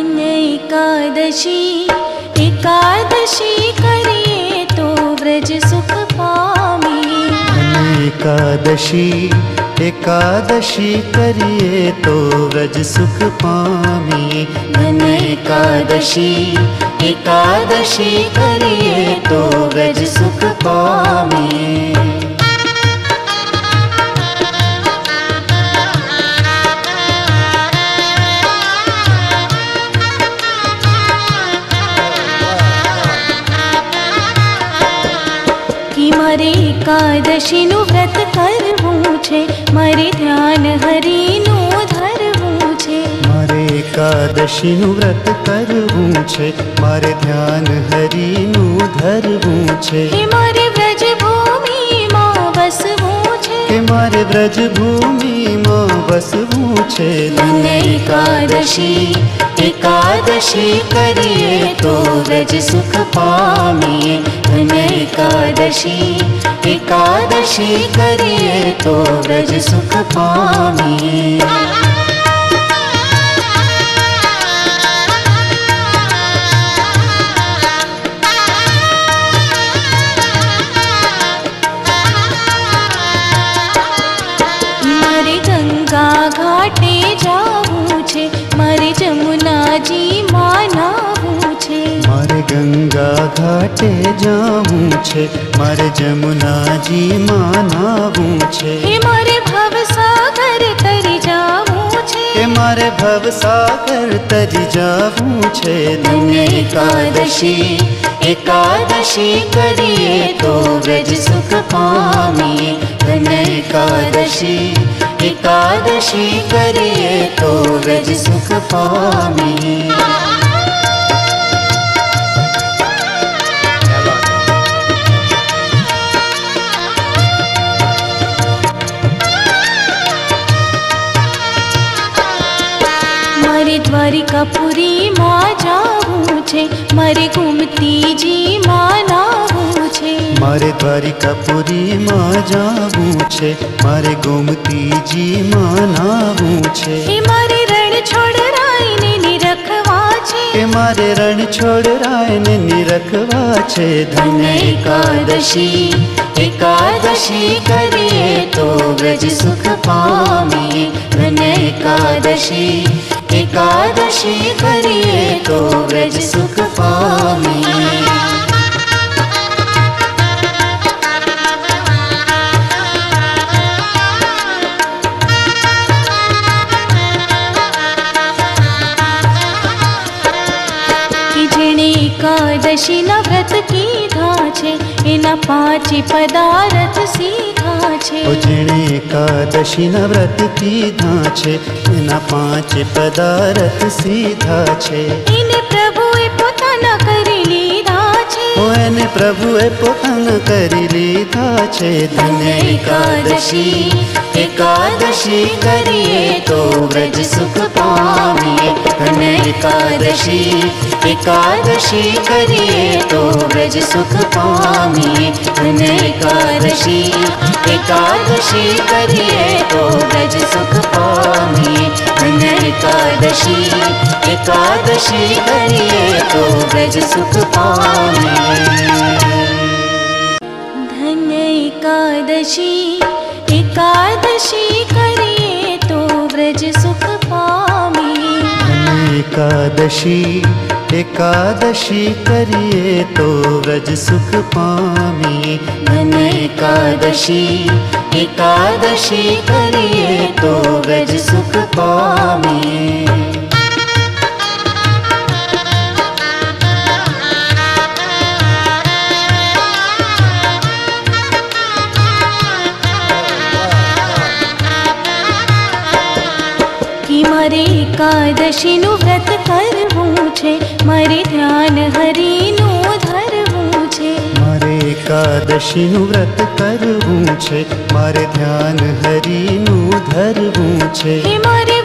એકાદશી એકાદશી કરીએ તો વ્રજ સુખ પામી એકાદશી એકાદશી કરીએ તો વ્રજ સુખ પામી ધન્ય એકાદશી એકાદશી કરીએ તો વ્રજ સુખ પામીએ મારે એકાદશીનું વ્રત કરવું છે મારે ધ્યાન હરિનું ધરવું છે મારે એકાદશીનું વ્રત કરવું છે મારે ધ્યાન હરિનું ધરવું છે હે મારે વ્રજ ભૂમિમાં વસવું છે કે મારે વ્રજ ભૂમિમાં વસવું છે ધન્ય એકાદશી એકાદશી કરીએ તો વ્રજ સુખ પામીએ ધન્ય એકાદશી એકાદશી કરીએ તો વ્રજ સુખ પામીએ ઘાટે જાવું છે મારે જમુનાજી માનાવું છે. હે મારે ભવસાગર તરી જાવું છે. કે મારે ભવસાગર તરી જાવું છે. ધન્ય એકાદશી એકાદશી કરીએ તો વ્રજ સુખ પામીએ. ધન્ય એકાદશી એકાદશી કરીએ તો વ્રજ સુખ પામીએ. મારે દ્વારિકાપુરીમાં જાવું છે મારે ગુમતીજી માં નાવું છે. મારે દ્વારિકાપુરીમાં જાવું છે મારે ગોમતીજીમાં નાવું છે. એ મારે રણ છોડ રાઈને નિરખવા છે. એ મારે રણ છોડ રાયને નિરખવા છે. ધન્ય એકાદશી એકાદશી કરીએ તો વ્રજ સુખ પામીએ. ધન્ય એકાદશી एकादशी करिए तो व्रज भिज सुखपा एकादशी न એના પાંચ પદાર્થ સીધા છે. જેણે એકાદશીના વ્રત કીધા છે એના પાંચ પદાર્થ સીધા છે. એને પ્રભુએ પોતાના કરી લીધા છે. એને પ્રભુએ પોતાના કરી લીધા છે. ધન્ય એકાદશી. એકાદશી કરીએ તો વ્રજ સુખ પામીએ. અને એકાદશી એકાદશી કરીએ તો વ્રજ સુખ પામીએ. અને એકાદશી એકાદશી કરીએ તો વ્રજ સુખ પામીએ. અને એકાદશી એકાદશી કરીએ તો વ્રજ સુખ પામીએ. ધન એકાદશી એકાદશી કરીએ તો વ્રજ સુખ પામીએ એકાદશી એકાદશી કરીએ તો વ્રજ સુખ પામીએ ધન્ય એકાદશી એકાદશી કરીએ તો વ્રજ સુખ પામીએ એકાદશીનું વ્રત કરવું છે. મારે ધ્યાન હરિનું ધરવું છે. મારે એકાદશીનું વ્રત કરવું છે. મારે ધ્યાન હરિનું ધરવું છે. મારે